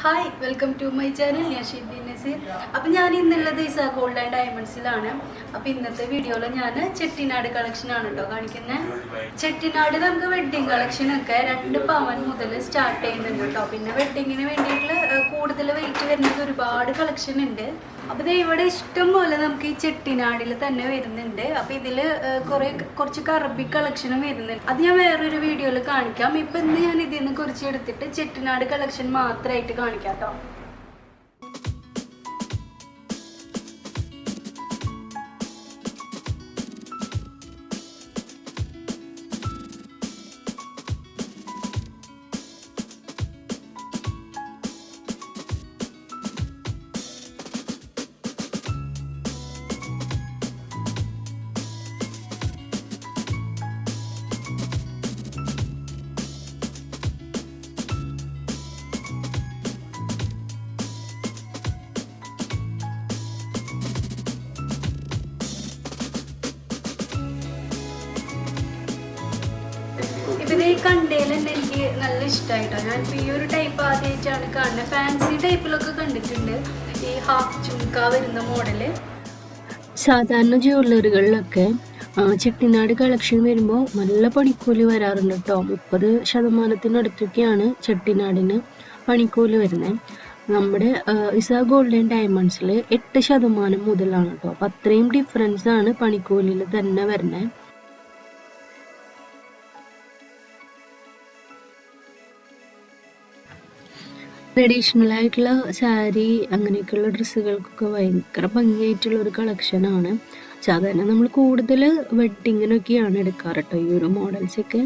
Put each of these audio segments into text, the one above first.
Hi welcome to my channel ഞാൻ ഷിബി നസീർ. അപ്പം ഞാൻ ഇന്നുള്ളത് ഇസ ഗോൾഡ് ആൻഡ് ഡയമണ്ട്സിലാണ് അപ്പം ഇന്നത്തെ വീഡിയോയിൽ ഞാൻ ചെട്ടിനാട് കളക്ഷൻ ആണ് കാണിക്കുന്നത് ചെട്ടിനാട് നമുക്ക് വെഡ്ഡിങ് കളക്ഷൻ ഒക്കെ രണ്ട് പവൻ മുതൽ സ്റ്റാർട്ട് ചെയ്യുന്നുണ്ട് കേട്ടോ. പിന്നെ വെഡ്ഡിങ്ങിന് വേണ്ടിയിട്ടുള്ള കൂടുതൽ വെയിറ്റ് വരുന്നത് ഒരുപാട് കളക്ഷൻ ഉണ്ട്. അപ്പോൾ ഇത് ഇവിടെ ഇഷ്ടം പോലെ നമുക്ക് ഈ ചെട്ടിനാടിൽ തന്നെ വരുന്നുണ്ട്. അപ്പോൾ ഇതിൽ കുറേ കുറച്ച് കറബി കളക്ഷനും വരുന്നുണ്ട്. അത് ഞാൻ വേറൊരു വീഡിയോയിൽ കാണിക്കാം. ഇപ്പൊ ഇന്ന് ഞാൻ ഇതിൽ നിന്ന് കുറച്ച് എടുത്തിട്ട് ചെട്ടിനാട് കളക്ഷൻ മാത്രമായിട്ട് കാണിക്കാം കേട്ടോ ഇപ്പം കണ്ടതിൽ തന്നെ എനിക്ക് നല്ല ഇഷ്ടമായിട്ടോ ഞാൻ ഈ ഒരു ടൈപ്പ് ആദ്യമായിട്ടാണ് കാണുന്നത് ഫാൻസി ടൈപ്പിലൊക്കെ കണ്ടിട്ടുണ്ട്. ഈ ഹാഫ് ചുങ്ക വരുന്ന മോഡൽ സാധാരണ ജ്വല്ലറികളിലൊക്കെ ചെട്ടിനാട് കളക്ഷൻ വരുമ്പോൾ നല്ല പണിക്കൂലി വരാറുണ്ട് കേട്ടോ മുപ്പത് ശതമാനത്തിനടുത്തൊക്കെയാണ് ചെട്ടിനാടിന് പണിക്കൂലി വരുന്നത് നമ്മുടെ ഇസ ഗോൾഡൻ ഡയമണ്ട്സിൽ എട്ട് ശതമാനം മുതലാണ് കേട്ടോ അപ്പം അത്രയും ഡിഫറൻസ് ആണ് പണിക്കൂലിയിൽ തന്നെ വരുന്നത് ട്രഡീഷണൽ ആയിട്ടുള്ള സാരി അങ്ങനെയൊക്കെയുള്ള ഡ്രസ്സുകൾക്കൊക്കെ ഭയങ്കര ഭംഗിയായിട്ടുള്ള ഒരു കളക്ഷനാണ് സാധാരണ നമ്മൾ കൂടുതൽ വെഡ്ഡിങ്ങിനൊക്കെയാണ് എടുക്കാറ് കേട്ടോ ഈ ഒരു മോഡൽസൊക്കെ.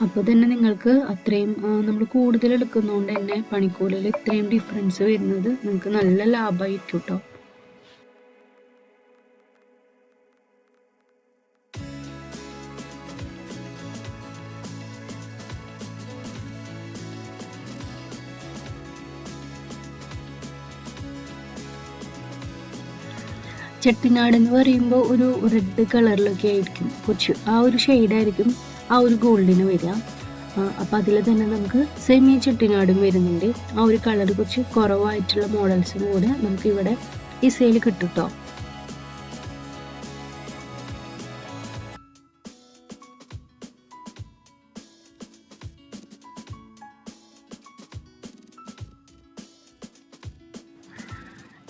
അപ്പോൾ തന്നെ നിങ്ങൾക്ക് അത്രയും നമ്മൾ കൂടുതൽ എടുക്കുന്നതുകൊണ്ട് തന്നെ പണിക്കൂലിൽ ഇത്രയും ഡിഫറൻസ് വരുന്നത് നിങ്ങൾക്ക് നല്ല ലാഭമായിരിക്കും കേട്ടോ ചെട്ടിനാട് എന്ന് പറയുമ്പോൾ ഒരു റെഡ് കളറിലൊക്കെ ആയിരിക്കും. കുറച്ച് ആ ഒരു ഷെയ്ഡായിരിക്കും ആ ഒരു ഗോൾഡിന് വരിക. അപ്പം അതിൽ തന്നെ നമുക്ക് സെമി ചെട്ടിനാടും വരുന്നുണ്ട്. ആ ഒരു കളർ കുറച്ച് കുറവായിട്ടുള്ള മോഡൽസും കൂടെ നമുക്ക് ഇവിടെ ഈ സെയിൽ കിട്ടും കേട്ടോ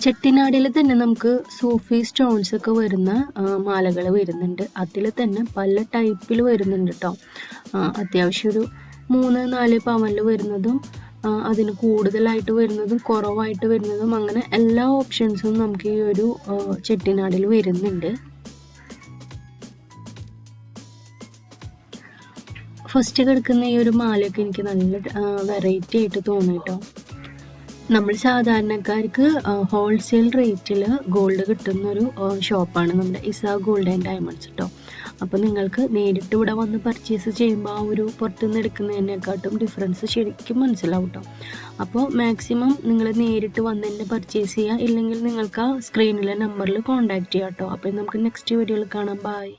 ചെട്ടിനാടിൽ തന്നെ നമുക്ക് സൂഫി സ്റ്റോൺസ് ഒക്കെ വരുന്ന മാലകൾ വരുന്നുണ്ട്. അതിൽ തന്നെ പല ടൈപ്പിൽ വരുന്നുണ്ട് കേട്ടോ അത്യാവശ്യം ഒരു മൂന്ന് നാല് പവനിൽ വരുന്നതും അതിന് കൂടുതലായിട്ട് വരുന്നതും കുറവായിട്ട് വരുന്നതും അങ്ങനെ എല്ലാ ഓപ്ഷൻസും നമുക്ക് ഈ ഒരു ചെട്ടിനാടിൽ വരുന്നുണ്ട്. ഫസ്റ്റ് കിടക്കുന്ന ഈ ഒരു മാലയൊക്കെ എനിക്ക് നല്ല വെറൈറ്റി ആയിട്ട് തോന്നി കേട്ടോ നമ്മൾ സാധാരണക്കാർക്ക് ഹോൾസെയിൽ റേറ്റിൽ ഗോൾഡ് കിട്ടുന്ന ഒരു ഷോപ്പാണ് നമ്മുടെ ഇസ ഗോൾഡ് ആൻഡ് ഡയമണ്ട്സ് കേട്ടോ അപ്പോൾ നിങ്ങൾക്ക് നേരിട്ട് ഇവിടെ വന്ന് പർച്ചേസ് ചെയ്യുമ്പോൾ ആ ഒരു പുറത്തുനിന്ന് എടുക്കുന്നതിനെക്കാട്ടും ഡിഫറൻസ് ശരിക്കും മനസ്സിലാവും കേട്ടോ അപ്പോൾ മാക്സിമം നിങ്ങൾ നേരിട്ട് വന്ന് തന്നെ പർച്ചേസ് ചെയ്യുക. ഇല്ലെങ്കിൽ നിങ്ങൾക്ക് ആ സ്ക്രീനിലെ നമ്പറിൽ കോൺടാക്റ്റ് ചെയ്യാം കേട്ടോ അപ്പോൾ നമുക്ക് നെക്സ്റ്റ് വീഡിയോയിൽ കാണാം. ബൈ